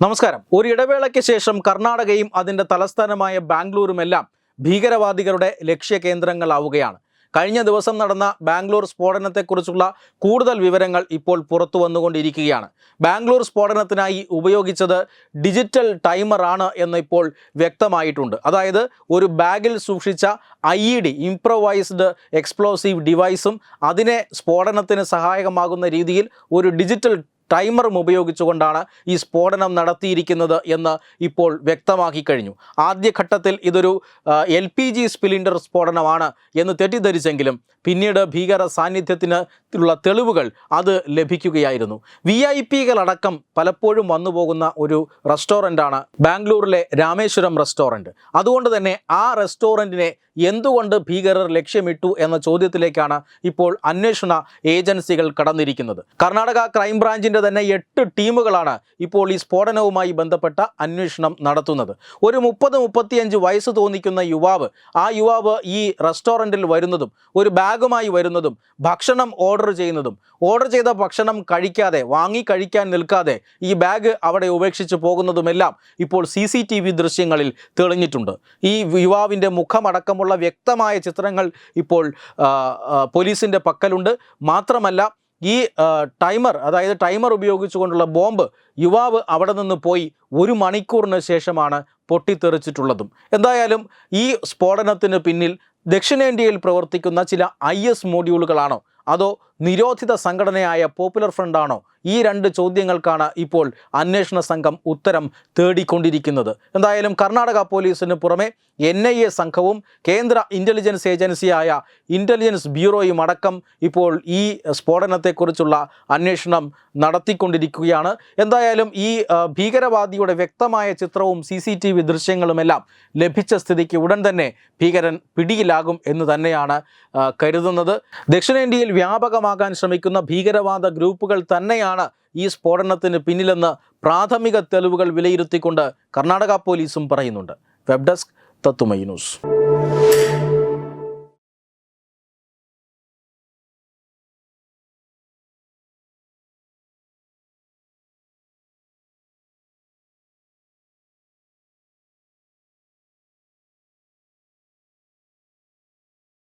നമസ്കാരം. ഒരു ഇടവേളയ്ക്ക് ശേഷം കർണാടകയും അതിന്റെ തലസ്ഥാനമായ ബാംഗ്ലൂരുമെല്ലാം ഭീകരവാദികളുടെ ലക്ഷ്യ കേന്ദ്രങ്ങളാവുകയാണ് കഴിഞ്ഞ ദിവസം നടന്ന ബാംഗ്ലൂർ സ്ഫോടനത്തെക്കുറിച്ചുള്ള കൂടുതൽ വിവരങ്ങൾ ഇപ്പോൾ പുറത്തു വന്നുകൊണ്ടിരിക്കുകയാണ്. ബാംഗ്ലൂർ സ്ഫോടനത്തിനായി ഉപയോഗിച്ചത് ഡിജിറ്റൽ ടൈമറാണ് എന്ന് ഇപ്പോൾ വ്യക്തമായിട്ടുണ്ട്. അതായത് ഒരു ബാഗിൽ സൂക്ഷിച്ച I E D improvised explosive ഡിവൈസും അതിനെ സ്ഫോടനത്തിന് സഹായകമാകുന്ന രീതിയിൽ ഒരു ഡിജിറ്റൽ ടൈമറും ഉപയോഗിച്ചുകൊണ്ടാണ് ഈ സ്ഫോടനം നടത്തിയിരിക്കുന്നത് എന്ന് ഇപ്പോൾ വ്യക്തമാക്കി കഴിഞ്ഞു. ആദ്യഘട്ടത്തിൽ ഇതൊരു എൽ പി ജി സ്പിലിൻഡർ സ്ഫോടനമാണ് എന്ന് തെറ്റിദ്ധരിച്ചെങ്കിലും പിന്നീട് ഭീകര സാന്നിധ്യത്തിന് ഉള്ള തെളിവുകൾ അത് ലഭിക്കുകയായിരുന്നു. വി ഐ പികളടക്കം പലപ്പോഴും വന്നു പോകുന്ന ഒരു റെസ്റ്റോറന്റാണ് ബാംഗ്ലൂരിലെ രാമേശ്വരം റെസ്റ്റോറന്റ് അതുകൊണ്ട് തന്നെ ആ റെസ്റ്റോറന്റിനെ എന്തുകൊണ്ട് ഭീകരർ ലക്ഷ്യമിട്ടു എന്ന ചോദ്യത്തിലേക്കാണ് ഇപ്പോൾ അന്വേഷണ ഏജൻസികൾ കടന്നിരിക്കുന്നത്. കർണാടക ക്രൈംബ്രാഞ്ചിന്റെ തന്നെ എട്ട് ടീമുകളാണ് ഇപ്പോൾ ഈ സ്ഫോടനവുമായി ബന്ധപ്പെട്ട അന്വേഷണം നടത്തുന്നത്. ഒരു മുപ്പത് മുപ്പത്തിയഞ്ച് വയസ്സ് തോന്നിക്കുന്ന യുവാവ് ആ യുവാവ് ഈ റെസ്റ്റോറന്റിൽ വരുന്നതും ഒരു ബാഗുമായി വരുന്നതും ഭക്ഷണം ഓർഡർ ചെയ്യുന്നതും ഓർഡർ ചെയ്ത ഭക്ഷണം കഴിക്കാതെ വാങ്ങി കഴിക്കാൻ നിൽക്കാതെ ഈ ബാഗ് അവിടെ ഉപേക്ഷിച്ച് പോകുന്നതുമെല്ലാം ഇപ്പോൾ സി സി ടി വി ദൃശ്യങ്ങളിൽ തെളിഞ്ഞിട്ടുണ്ട്. ഈ യുവാവിന്റെ മുഖമടക്കമുള്ള വ്യക്തമായ ചിത്രങ്ങൾ ഇപ്പോൾ പോലീസിന്റെ പക്കലുണ്ട്. മാത്രമല്ല ഈ ടൈമർ അതായത് ടൈമർ ഉപയോഗിച്ചുകൊണ്ടുള്ള ബോംബ് യുവാവ് അവിടെ നിന്ന് പോയി ഒരു മണിക്കൂറിന് ശേഷമാണ് പൊട്ടിത്തെറിച്ചിട്ടുള്ളതും. എന്തായാലും ഈ സ്ഫോടനത്തിന് പിന്നിൽ ദക്ഷിണേന്ത്യയിൽ പ്രവർത്തിക്കുന്ന ചില ഐ എസ് മോഡ്യൂളുകളാണോ? അതോ നിരോധിത സംഘടനയായ പോപ്പുലർ ഫ്രണ്ടാണോ ഈ രണ്ട് ചോദ്യങ്ങൾക്കാണ് ഇപ്പോൾ അന്വേഷണ സംഘം ഉത്തരം തേടിക്കൊണ്ടിരിക്കുന്നത്. എന്തായാലും കർണാടക പോലീസിന് പുറമെ എൻ ഐ എ സംഘവും കേന്ദ്ര ഇന്റലിജൻസ് ഏജൻസിയായ ഇന്റലിജൻസ് ബ്യൂറോയും അടക്കം ഇപ്പോൾ ഈ സ്ഫോടനത്തെക്കുറിച്ചുള്ള അന്വേഷണം നടത്തിക്കൊണ്ടിരിക്കുകയാണ്. എന്തായാലും ഈ ഭീകരവാദിയുടെ വ്യക്തമായ ചിത്രവും സി സി ടി വി ദൃശ്യങ്ങളുമെല്ലാം ലഭിച്ച സ്ഥിതിക്ക് ഉടൻ തന്നെ ഭീകരൻ പിടിയിലാകും എന്ന് തന്നെയാണ് കരുതുന്നത്. ദക്ഷിണേന്ത്യയിൽ വ്യാപകമാകാൻ ശ്രമിക്കുന്ന ഭീകരവാദ ഗ്രൂപ്പുകൾ തന്നെയാണ് ഈ സ്ഫോടനത്തിന് പിന്നിലെന്ന് പ്രാഥമിക തെളിവുകൾ വിലയിരുത്തിക്കൊണ്ട് കർണാടക പോലീസും പറയുന്നുണ്ട്. വെബ് ഡെസ്ക് തത്തുമൈ ന്യൂസ്.